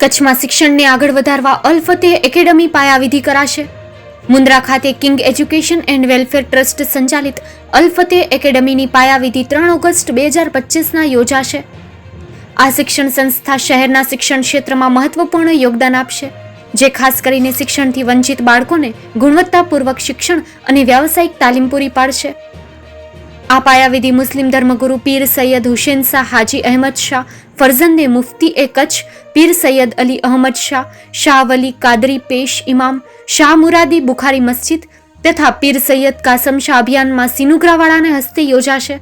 કચ્છમાં શિક્ષણને આગળ વધારવા અલ ફતેહ એકેડમી પાયાવિધિ કરાશે. મુન્દ્રા ખાતે king education and welfare trust સંચાલિત અલ્ફતે એકેડમીની પાયાવિધિ ત્રણ ઓગસ્ટ બે હજાર પચીસના યોજાશે. આ શિક્ષણ સંસ્થા શહેરના શિક્ષણ ક્ષેત્રમાં મહત્વપૂર્ણ યોગદાન આપશે, જે ખાસ કરીને શિક્ષણથી વંચિત બાળકોને ગુણવત્તાપૂર્વક શિક્ષણ અને વ્યાવસાયિક તાલીમ પૂરી પાડશે. આ પાયાવિધિ મુસ્લિમ ધર્મગુરુ પીર સૈયદ હુસેન શાહ હાજી અહેમદ શાહ ફરઝંદે મુફતી એ કચ્છ, પીર સૈયદ અલી અહમદ શાહ શાહ વલી કાદરી પેશ ઇમામ, શાહ મુરાદી બુખારી મસ્જિદ તથા પીર સૈયદ કાસમ શાહ અભિયાનમાં સિનુગ્રાવાળાને હસ્તે યોજાશે.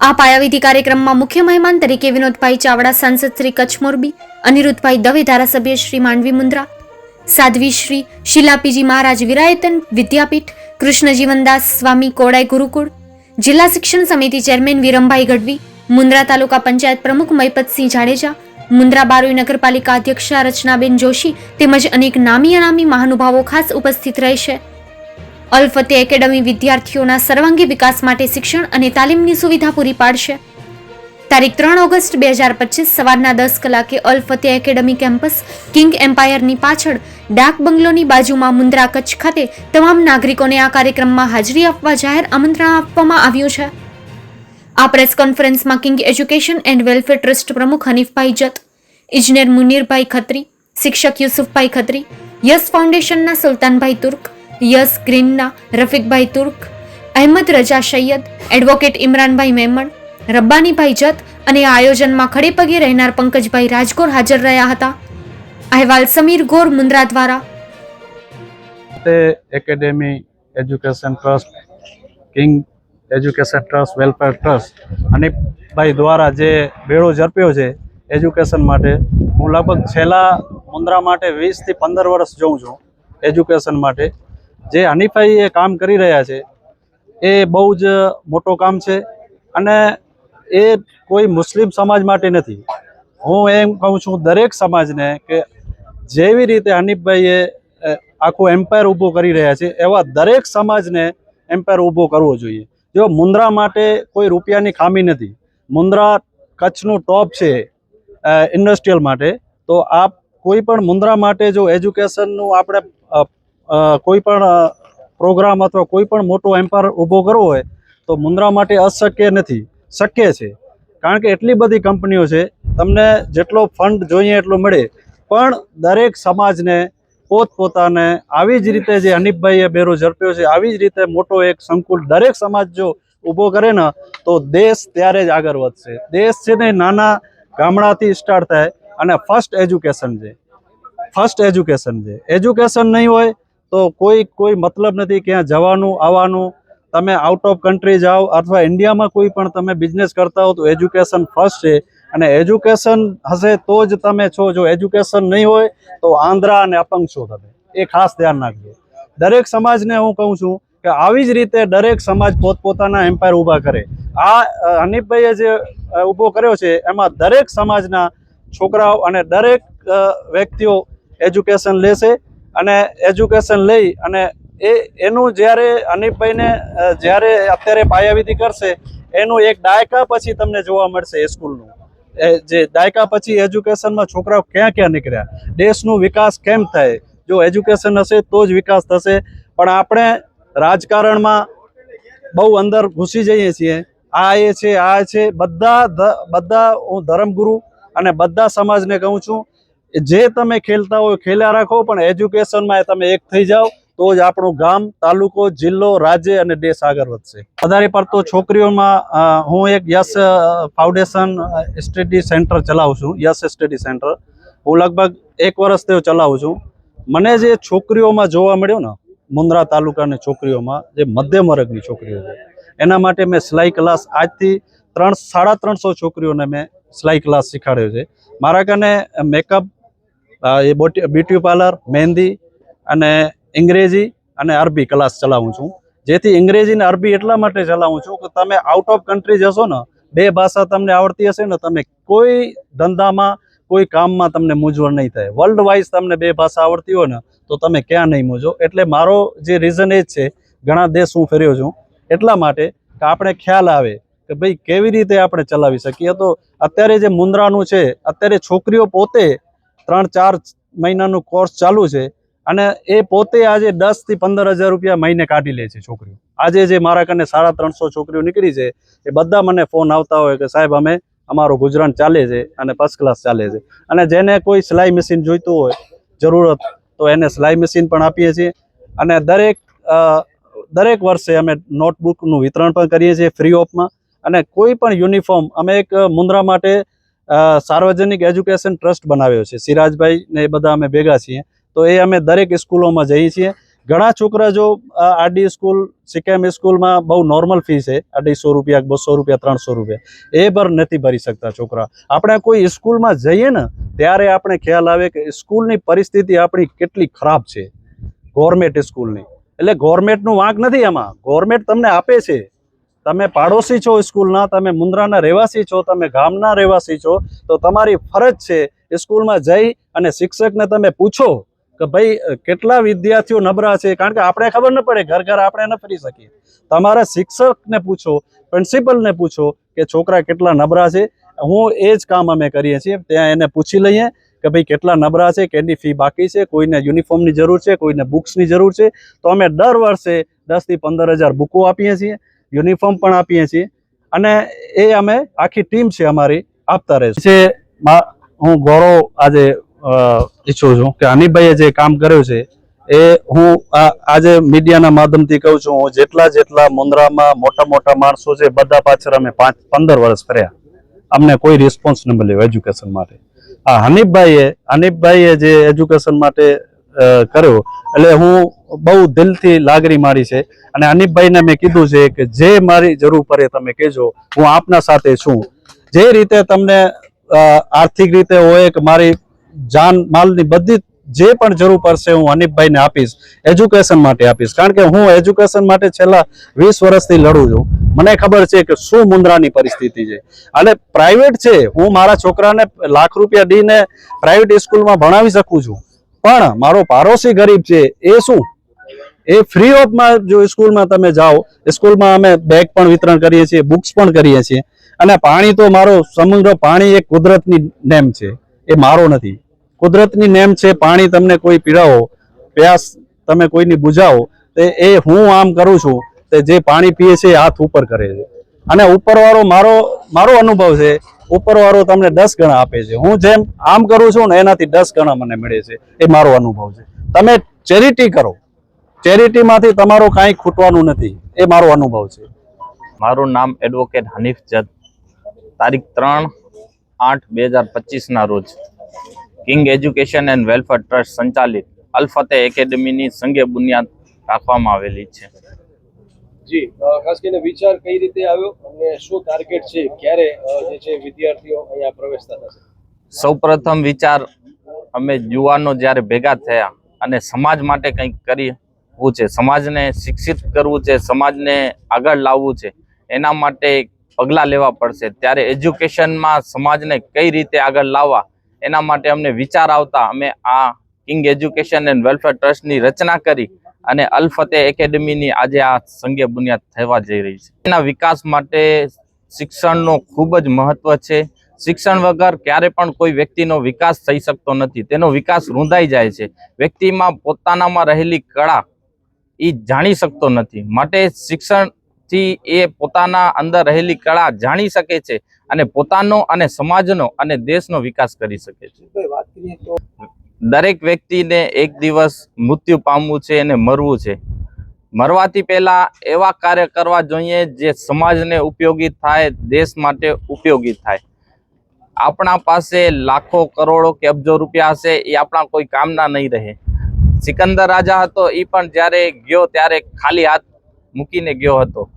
આ પાયાવિધિ કાર્યક્રમમાં મુખ્ય મહેમાન તરીકે વિનોદભાઈ ચાવડા, સાંસદ શ્રી કચ્છ મોરબી, અનિરુદ્ધભાઈ દવે, ધારાસભ્ય શ્રી માંડવી મુન્દ્રા, સાધ્વી શ્રી શિલાપીજી મહારાજ વિરાયતન વિદ્યાપીઠ કૃષ્ણ જીવનદાસ સ્વામી કોડાઈ ગુરુકુળ, જિલ્લા શિક્ષણ સમિતિ ચેરમેન વિરમભાઈ ગઢવી મુન્દ્રા તાલુકા પંચાયત પ્રમુખ મયપતસિંહ જાડેજા, મુન્દ્રા બારોઈ નગરપાલિકા અધ્યક્ષા રચનાબેન જોશી તેમજ અનેક નામી અનામી મહાનુભાવો ખાસ ઉપસ્થિત રહેશે. અલ ફતેહ એકેડમી વિદ્યાર્થીઓના સર્વાંગી વિકાસ માટે શિક્ષણ અને તાલીમની સુવિધા પૂરી પાડશે. તારીખ ત્રણ ઓગસ્ટ બે હજાર પચીસ સવારના દસ કલાકે Al Fateh academy campus king એમ્પાયરની પાછળ ડાક બંગલોની બાજુમાં મુન્દ્રા કચ્છ ખાતે તમામ નાગરિકોને આ કાર્યક્રમમાં હાજરી આપવા જાહેર આમંત્રણ આપવામાં આવ્યું છે. આ પ્રેસ કોન્ફરન્સમાં king education and welfare trust પ્રમુખ હનીફભાઈ જત, ઇજનેર મુનીરભાઈ ખત્રી, શિક્ષક યુસુફભાઈ ખત્રી, યસ ફાઉન્ડેશનના સુલતાનભાઈ તુર્ક, યસ ગ્રીનના રફીકભાઈ તુર્ક, અહેમદ રજા સૈયદ, એડવોકેટ ઇમરાનભાઈ મેમણ, રબ્બાનીભાઈ જત અને આ આયોજનમાં ખડેપગે રહેનાર પંકજભાઈ રાજગોર હાજર રહ્યા હતા. અહેવાલ સમીર ગોર મુન્દ્રા દ્વારા. Academy education trust king education trust welfare trust Hanifbhai દ્વારા જે બેડો ઝડપ્યો છે એજ્યુકેશન માટે હું લગભગ છેલ્લા મુન્દ્રા માટે વીસથી પંદર વર્ષ જોઉં છું એજ્યુકેશન માટે. જે હનીફભાઈ એ કામ કરી રહ્યા છે, એ બહુ જ મોટું કામ છે અને એ કોઈ મુસ્લિમ સમાજ માટે નથી. હું એમ કહું છું દરેક સમાજને કે જેવી રીતે હનીફભાઈએ આખું એમ્પાયર ઊભો કરી રહ્યા છે, એવા દરેક સમાજને એમ્પાયર ઊભો કરવો જોઈએ. જો મુન્દ્રા માટે કોઈ રૂપિયાની ખામી નથી. મુન્દ્રા કચ્છનું ટોપ છે ઇન્ડસ્ટ્રીયલ માટે. તો આપ કોઈ પણ મુન્દ્રા માટે જો એજ્યુકેશનનું આપણે કોઈ પણ પ્રોગ્રામ અથવા કોઈ પણ મોટો એમ્પાયર ઊભો કરવો હોય, તો મુન્દ્રા માટે અશક્ય નથી. શક્ય છે. કારણ કે એટલી બધી કંપનીઓ છે, તમને જેટલો ફંડ જોઈએ એટલો મળે. પણ દરેક સમાજને પોતપોતાને આવી જ રીતે જે હનીફભાઈએ બેરો ઝડપ્યો છે, આવી જ રીતે મોટો એક સંકુલ દરેક સમાજ જો ઊભો કરે ને, તો દેશ ત્યારે જ આગળ વધશે. દેશ છે ને નાના ગામડાથી સ્ટાર્ટ થાય અને ફર્સ્ટ એજ્યુકેશન છે. ફર્સ્ટ એજ્યુકેશન છે. એજ્યુકેશન નહીં હોય તો કોઈ કોઈ મતલબ નથી ક્યાં જવાનું, આવવાનું. તમે આઉટ ઓફ કન્ટ્રી જાઓ અથવા ઇન્ડિયામાં કોઈ પણ તમે બિઝનેસ કરતા હો તો એજ્યુકેશન ફર્સ્ટ છે. અને એજ્યુકેશન હશે તો જ તમે છો. જો એજ્યુકેશન નહીં હોય, તો આંધ્રા અને અપંગ છો તમે. એ ખાસ ધ્યાન રાખજો. દરેક સમાજને હું કહું છું કે આવી જ રીતે દરેક સમાજ પોતપોતાના એમ્પાયર ઊભા કરે. આ હનીફભાઈએ જે ઊભો કર્યો છે, એમાં દરેક સમાજના છોકરાઓ અને દરેક વ્યક્તિઓ એજ્યુકેશન લેશે અને એજ્યુકેશન લઈ અને એ, એનું જ્યારે હનીફભાઈને જ્યારે અત્યારે પાયાવિધિ કરશે, એનું એક દાયકા પછી તમને જોવા મળશે એ સ્કૂલનું જે દાયકા પછી એજ્યુકેશનમાં છોકરાઓ ક્યાં ક્યાં નીકળ્યા? દેશનો વિકાસ કેમ થાય? જો એજ્યુકેશન હશે તો જ વિકાસ થશે. પણ આપણે રાજકારણમાં બહુ અંદર ઘૂસી જઈએ છીએ. આ એ છે, આ છે. બધા બધા હું ધર્મગુરુ અને બધા સમાજને કહું છું, જે તમે ખેલતા હોય, ખેલ્યા રાખો, પણ એજ્યુકેશનમાં તમે એક થઈ જાઓ. તો જ આપણું ગામ, તાલુકો, જિલ્લો, રાજ્ય અને દેશ આગળ વધશે. વધારે પડતો છોકરીઓમાં હું એક યસ ફાઉન્ડેશન સ્ટડી સેન્ટર ચલાવું છું. Yes study centre. હું લગભગ એક વર્ષ તેઓ ચલાવું છું. મને જે છોકરીઓમાં જોવા મળ્યો ને, મુન્દ્રા તાલુકાની છોકરીઓમાં, જે મધ્યમ વર્ગની છોકરીઓ છે, એના માટે મેં સિલાઈ ક્લાસ આજથી ત્રણ, સાડા ત્રણસો છોકરીઓને મેં સિલાઈ ક્લાસ શીખવાડ્યો છે. મારા કને મેકઅપ એ બ્યુટી પાર્લર, મહેંદી અને અંગ્રેજી અને અરબી ક્લાસ ચલાવું છું. જેથી અંગ્રેજી અને અરબી એટલા માટે ચલાવું છું કે તમે આઉટ ઓફ કન્ટ્રી જશો ને, બે ભાષા તમને આવડતી હશે ને, તમે કોઈ ધંધામાં, કોઈ કામમાં તમને મૂંઝવણ નહીં થાય. વર્લ્ડ વાઇઝ તમને બે ભાષા આવડતી હોય ને, તો તમે ક્યાં નહીં મૂંઝો. એટલે મારો જે રીઝન એ જ છે, ઘણા દેશ હું ફેર્યો છું, એટલા માટે કે આપણે ખ્યાલ આવે કે ભાઈ કેવી રીતે આપણે ચલાવી શકીએ. તો અત્યારે જે મુન્દ્રાનું છે, અત્યારે છોકરીઓ પોતે ત્રણ ચાર મહિનાનું કોર્સ ચાલુ છે અને એ પોતે આજે દસથી પંદર હજાર રૂપિયા મહિને કાઢી લે છે છોકરીઓ. આજે જે મારા કને સાડા ત્રણસો છોકરીઓ નીકળી છે, એ બધા મને ફોન આવતા હોય કે સાહેબ, અમે અમારું ગુજરાન ચાલે છે અને ફર્સ્ટ ક્લાસ ચાલે છે. અને જેને કોઈ સિલાઈ મશીન જોઈતું હોય, જરૂરત, તો એને સિલાઈ મશીન પણ આપીએ છીએ. અને દરેક દરેક વર્ષે અમે નોટબુકનું વિતરણ પણ કરીએ છીએ ફ્રી ઓફમાં અને કોઈ પણ યુનિફોર્મ અમે એક મુન્દ્રા માટે સાર્વજનિક એજ્યુકેશન ટ્રસ્ટ બનાવ્યો છે. સિરાજભાઈ ને એ બધા અમે ભેગા છીએ. તો એ અમે દરેક સ્કૂલોમાં જઈએ છીએ. ઘણા છોકરા જો આરડી સ્કૂલ, સિકેમ સ્કૂલમાં બહુ નોર્મલ ફી છે. અઢીસો રૂપિયા બસો રૂપિયા, ત્રણસો રૂપિયા. એ પર નથી ભરી શકતા છોકરા. આપણે કોઈ સ્કૂલમાં જઈએ ને, ત્યારે આપણે ખ્યાલ આવે કે સ્કૂલની પરિસ્થિતિ આપણી કેટલી ખરાબ છે. ગવર્મેન્ટ સ્કૂલની. એટલે ગવર્મેન્ટનું વાંક નથી આમાં. ગવર્મેન્ટ તમને આપે છે. તમે પાડોશી છો સ્કૂલના, તમે મુન્દ્રાના રહેવાસી છો, તમે ગામના રહેવાસી છો, તો તમારી ફરજ છે સ્કૂલમાં જઈ અને શિક્ષકને તમે પૂછો કે ભાઈ, કેટલા વિદ્યાર્થીઓ નબળા છે? કારણ કે આપણે ખબર ન પડે ઘર ઘર આપણે ન ફરી શકીએ. તમારા શિક્ષકને પૂછો, પ્રિન્સિપલને પૂછો કે છોકરા કેટલા નબળા છે? હું એ જ કામ અમે કરીએ છીએ. ત્યાં એને પૂછી લઈએ કે ભાઈ, કેટલા નબળા છે કેટલી ફી બાકી છે, કોઈને યુનિફોર્મની જરૂર છે, કોઈને બુક્સની જરૂર છે. તો અમે દર વર્ષે દસથી પંદર હજાર બુકો આપીએ છીએ, યુનિફોર્મ પણ આપીએ છીએ. અને એ અમે, આખી ટીમ છે અમારી, આપતા રહે છે. હું ગૌરવ આજે ઈચ્છું છું કે હનીફભાઈએ જે કામ કર્યું છે, એ હું આજે મીડિયાના માધ્યમથી કહું છું, હું જેટલા જેટલા મુંદ્રામાં મોટા મોટા માણસો છે, બધા પાછળ અમે પાંચ પંદર વર્ષ ફર્યા. અમને કોઈ રિસ્પોન્સ ન મળ્યો એજ્યુકેશન માટે. આ હનીફભાઈએ હનીફભાઈએ જે એજ્યુકેશન માટે કર્યું કર્યો, એટલે હું બહુ દિલથી લાગણી મારી છે. અને હનીફભાઈને મેં કીધું છે કે જે મારી જરૂર પડે તમે કહેજો, હું આપના સાથે છું. જે રીતે તમને આર્થિક રીતે હોય કે મારી જાન માલની બધી જે પણ જરૂર પડશે હું અનિપભાઈને આપીશ એજ્યુકેશન માટે આપીશ. કારણ કે હું એજ્યુકેશન માટે છેલ્લા વીસ વર્ષથી લડું છું. મને ખબર છે કે શું મુન્દ્રાની પરિસ્થિતિ છે. અને પ્રાઇવેટ છે, હું મારા છોકરાને લાખ રૂપિયા દઈને પ્રાઇવેટ સ્કૂલમાં ભણાવી શકું છું. પણ મારો પાડોશી ગરીબ છે, એ શું? એ ફ્રી ઓફમાં જો સ્કૂલમાં તમે જાઓ સ્કૂલમાં અમે બેગ પણ વિતરણ કરીએ છીએ બુક્સ પણ કરીએ છીએ. અને પાણી તો મારો સમગ્ર પાણી એક કુદરતની નેમ છે. એ મારો નથી. કુદરતની નેમ છે, પાણી તમને કોઈ પીડાવો, પ્યાસ તમે કોઈની બુજાવો, તે એ હું આમ કરું છું, તે જે પાણી પીએ છે હાથ ઉપર કરે છે. અને ઉપરવાળો મારો મારો અનુભવ છે, ઉપરવાળો તમને દસ ગણા આપે છે. હું જેમ આમ કરું છું ને એનાથી દસ ગણા મને મળે છે, એ મારો અનુભવ છે. તમે ચેરિટી કરો. ચેરિટીમાંથી તમારું કાંઈ ખૂટવાનું નથી, એ મારો અનુભવ છે. મારું નામ એડવોકેટ હનીફ જત. તારીખ ત્રણ આઠ બે હજાર પચીસના રોજ king education and welfare trust સંચાલિત અલફતે એકેડમીની સંગે બુનિયાદ રાખવામાં આવેલી છે. જી ખાસ કરીને વિચાર કઈ રીતે આવ્યો અને શું ટાર્ગેટ છે ક્યારે જે છે વિદ્યાર્થીઓ અહીંયા પ્રવેશતા થશે? સૌપ્રથમ વિચાર અમે યુવાનો જ્યારે ભેગા થયા અને સમાજ માટે કંઈક કરવું છે સમાજને શિક્ષિત કરવું છે સમાજને આગળ લાવવું છે એના માટે પગલાં લેવા પડશે. ત્યારે એજ્યુકેશનમાં સમાજને કઈ રીતે આગળ લાવવા, એના માટે અમને વિચાર આવતા અમે આ કિંગ એજ્યુકેશન એન્ડ વેલફેર ટ્રસ્ટની રચના કરી અને અલ ફતેહ એકેડમીની આજે આ સંગે બુનિયાદ થવા જઈ રહી છે. એના વિકાસ માટે શિક્ષણનો ખૂબ જ મહત્વ છે. શિક્ષણ વગર ક્યારે પણ કોઈ વ્યક્તિનો વિકાસ થઈ શકતો નથી. તેનો વિકાસ રૂંધાઈ જાય છે. વ્યક્તિમાં પોતાનામાં રહેલી કળા એ જાણી શકતો નથી. માટે શિક્ષણથી એ પોતાના અંદર રહેલી કળા જાણી શકે છે અને પોતાનો અને સમાજનો અને દેશનો વિકાસ કરી શકે છે. દરેક વ્યક્તિને એક દિવસ મૃત્યુ પામવું છે અને મરવું છે. મરવાથી પહેલા એવા કાર્ય કરવા જોઈએ જે સમાજને ઉપયોગી થાય દેશ માટે ઉપયોગી થાય. આપણા પાસે લાખો કરોડો કે અબજો રૂપિયા હશે એ આપણા કોઈ કામના નહીં રહે. સિકંદર રાજા હતો એ પણ જ્યારે ગયો ત્યારે ખાલી હાથ મૂકીને ગયો હતો.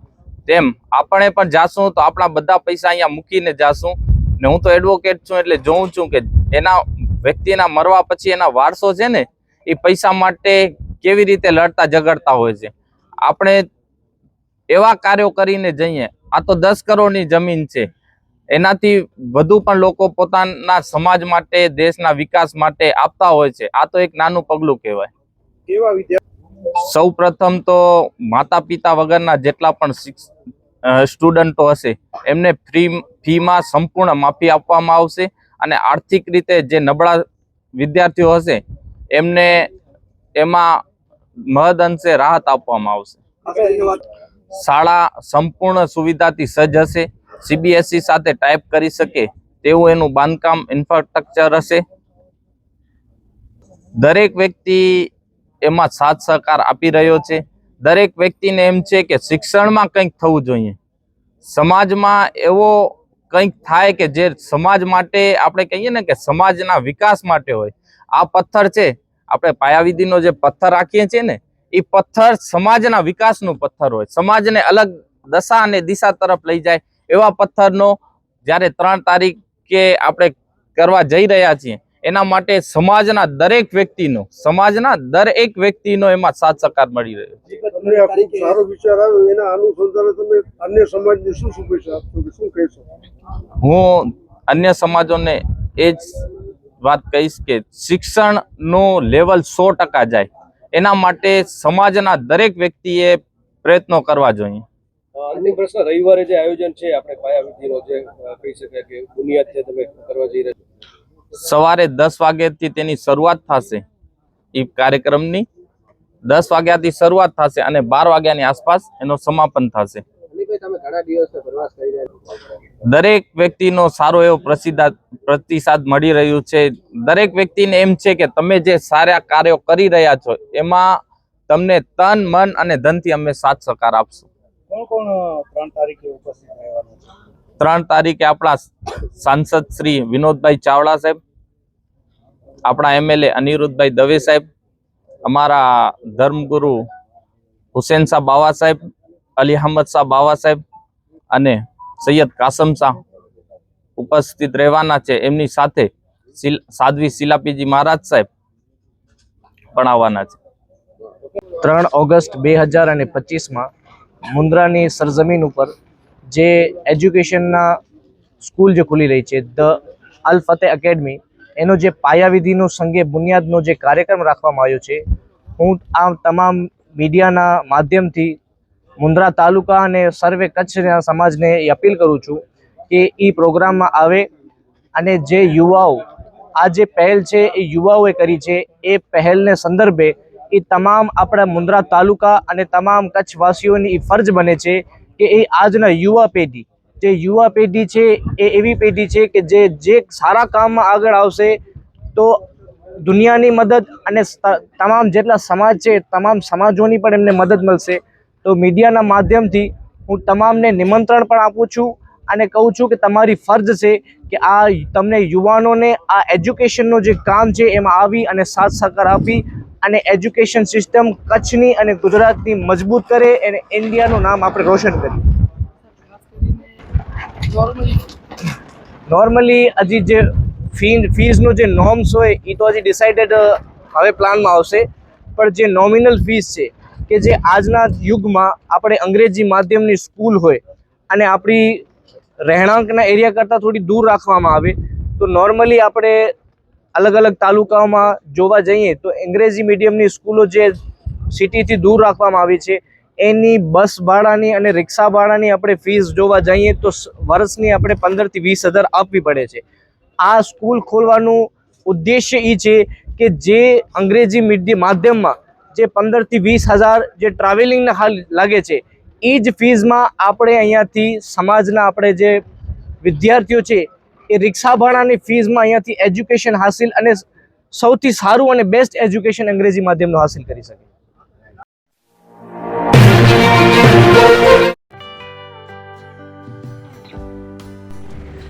તેમ આપણે પણ જાશું તો આપણા બધા પૈસા અહીંયા મૂકીને જાશું. ને હું તો એડવોકેટ છું એટલે જોઉં છું કે એના વ્યક્તિના મરવા પછી એના વારસો છે ને, એ પૈસા માટે કેવી રીતે લડતા ઝઘડતા હોય છે. આપણે એવા કાર્યો કરીને જઈએ, આ તો દસ કરોડની જમીન છે. એનાથી વધુ પણ લોકો પોતાના સમાજ માટે, દેશના વિકાસ માટે આપતા હોય છે. આ તો એક નાનું પગલું કહેવાય. કેવા વિદ્યાર્થી સૌ પ્રથમ તો માતા પિતા વગરના જેટલા પણ સ્ટુડન્ટો હશે, એમને ફ્રી ફીમાં સંપૂર્ણ માફી આપવામાં આવશે અને આર્થિક રીતે જે નબળા વિદ્યાર્થીઓ હશે, એમને એમાં મહદ અંશે રાહત આપવામાં આવશે. શાળા સંપૂર્ણ સુવિધાથી સજ્જ હશે સીબીએસઈ સાથે ટાઈપ કરી શકે તેવું એનું બાંધકામ ઇન્ફ્રાસ્ટ્રક્ચર હશે. દરેક વ્યક્તિ એમાં સાથ સહકાર આપી રહ્યો છે. દરેક વ્યક્તિને એમ છે કે શિક્ષણમાં કંઈક થવું જોઈએ. સમાજમાં એવો કંઈક થાય કે જે સમાજ માટે આપણે કહીએ ને કે સમાજના વિકાસ માટે હોય. આ પથ્થર છે. આપણે પાયાવિધિનો જે પથ્થર રાખીએ છીએ ને એ પથ્થર સમાજના વિકાસનું પથ્થર હોય. સમાજને અલગ દશા અને દિશા તરફ લઈ જાય એવા પથ્થરનો જ્યારે ત્રણ તારીખે આપણે કરવા જઈ રહ્યા છીએ એના માટે સમાજના દરેક વ્યક્તિનો સમાજના દરેક વ્યક્તિનો એમાં સાથ સહકાર મળી રહ્યો છે. તમને આ ખૂબ સારો વિચાર આવ્યો એના અનુસંધાને તમે અન્ય સમાજને શું શુભેચ્છા આપશો કે શું કહેશો? હું અન્ય સમાજોને એ જ વાત કહીશ કે શિક્ષણનું લેવલ સો ટકા જાય. એના માટે સમાજના દરેક વ્યક્તિએ પ્રયત્નો કરવા જોઈએ. અંતિમ પ્રશ્ન રવિવારે જે આયોજન છે આપણે પાયાવિધિનો જે કહી શકાય કે બુનિયાદ છે તમે કરવા જઈ રહ્યા છો. સવારે દસ વાગ્યાથી તેની શરૂઆત થશે એ કાર્યક્રમની. દસ વાગ્યાથી શરૂઆત થશે અને બાર વાગ્યાની આસપાસ એનો સમાપન થશે. દરેક વ્યક્તિનો સારો એવો પ્રસિદ્ધ પ્રતિસાદ મળી રહ્યું છે. દરેક વ્યક્તિને એમ છે કે તમે જે સારા કાર્યો કરી રહ્યા છો એમાં તમને તન મન અને ધનથી અમે સાથ સહકાર આપશું. ત્રણ તારીખે આપણા સાંસદ શ્રી વિનોદભાઈ ચાવડા સાહેબ આપણા એમએલએ અનિરુદ્ધભાઈ દવે સાહેબ, અમારા ધર્મગુરુ હુસેન શાહ બાવા સાહેબ, અલી અહમદ શાહ બાવા સાહેબ અને સૈયદ કાસમ શાહ ઉપસ્થિત રહેવાના છે. એમની સાથે સાધ્વી શિલાપીજી મહારાજ સાહેબ પણ આવવાના છે. ત્રણ ઓગસ્ટ બે હજાર અને પચીસમાં મુન્દ્રાની સરજમીન ઉપર જે એજ્યુકેશનના સ્કૂલ જે ખુલી રહી છે, ધ અલ ફતેહ એકેડમી એનો જે પાયાવિધિનો સંગે બુનિયાદનો જે કાર્યક્રમ રાખવામાં આવ્યો છે, હું આ તમામ મીડિયાના માધ્યમથી મુન્દ્રા તાલુકા અને સર્વે કચ્છના સમાજને અપીલ કરું છું કે એ પ્રોગ્રામમાં આવે અને જે યુવાઓ આ જે પહેલ છે એ યુવાઓએ કરી છે, એ પહેલને સંદર્ભે એ તમામ આપણા મુન્દ્રા તાલુકા અને તમામ કચ્છવાસીઓની એ ફરજ બને છે કે એ આજના યુવા પેઢી જે યુવા પેઢી છે એ એવી પેઢી છે કે જે જે સારા કામમાં આગળ આવશે તો દુનિયાની મદદ અને તમામ જેટલા સમાજ છે, તમામ સમાજોની પણ એમને મદદ મળશે. તો મીડિયાના માધ્યમથી હું તમામને નિમંત્રણ પણ આપું છું અને કહું છું કે તમારી ફરજ છે કે આ તમને યુવાનોને આ એજ્યુકેશનનું જે કામ છે એમાં આવી અને સાથ સહકાર આપી અને એજ્યુકેશન સિસ્ટમ કચ્છની અને ગુજરાતની મજબૂત કરે અને ઇન્ડિયાનું નામ આપણે રોશન કરીએ. નોર્મલી હજી જે ફી ફીઝનો જે નોર્મ્સ હોય એ તો હજી ડિસાઇડેડ હવે પ્લાનમાં આવશે. પણ જે નોમિનલ ફીસ છે, કે જે આજના યુગમાં આપણે અંગ્રેજી માધ્યમની સ્કૂલ હોય, અને આપણી રહેણાંકના એરિયા કરતાં થોડી દૂર રાખવામાં આવે, તો નોર્મલી આપણે અલગ અલગ તાલુકાઓમાં જોવા જઈએ, તો અંગ્રેજી મીડિયમની સ્કૂલો જે સિટીથી દૂર રાખવામાં આવી છે એની બસ ભાડાની અને રિક્ષા ભાડાની આપણે ફીસ જોવા જઈએ તો વર્ષની આપણે પંદરથી વીસ હજાર આપવી પડે છે. આ સ્કૂલ ખોલવાનું ઉદ્દેશ્ય એ છે કે જે અંગ્રેજી મીડિયમ માધ્યમમાં જે પંદરથી વીસ હજાર જે ટ્રાવેલિંગના હાલ લાગે છે એ જ ફીઝમાં આપણે અહીંયાથી સમાજના આપણે જે વિદ્યાર્થીઓ છે, એ રિક્ષા ભાડાની ફીઝમાં અહીંયાથી એજ્યુકેશન હાસિલ અને સૌથી સારું અને બેસ્ટ એજ્યુકેશન અંગ્રેજી માધ્યમનું હાસિલ કરી શકે.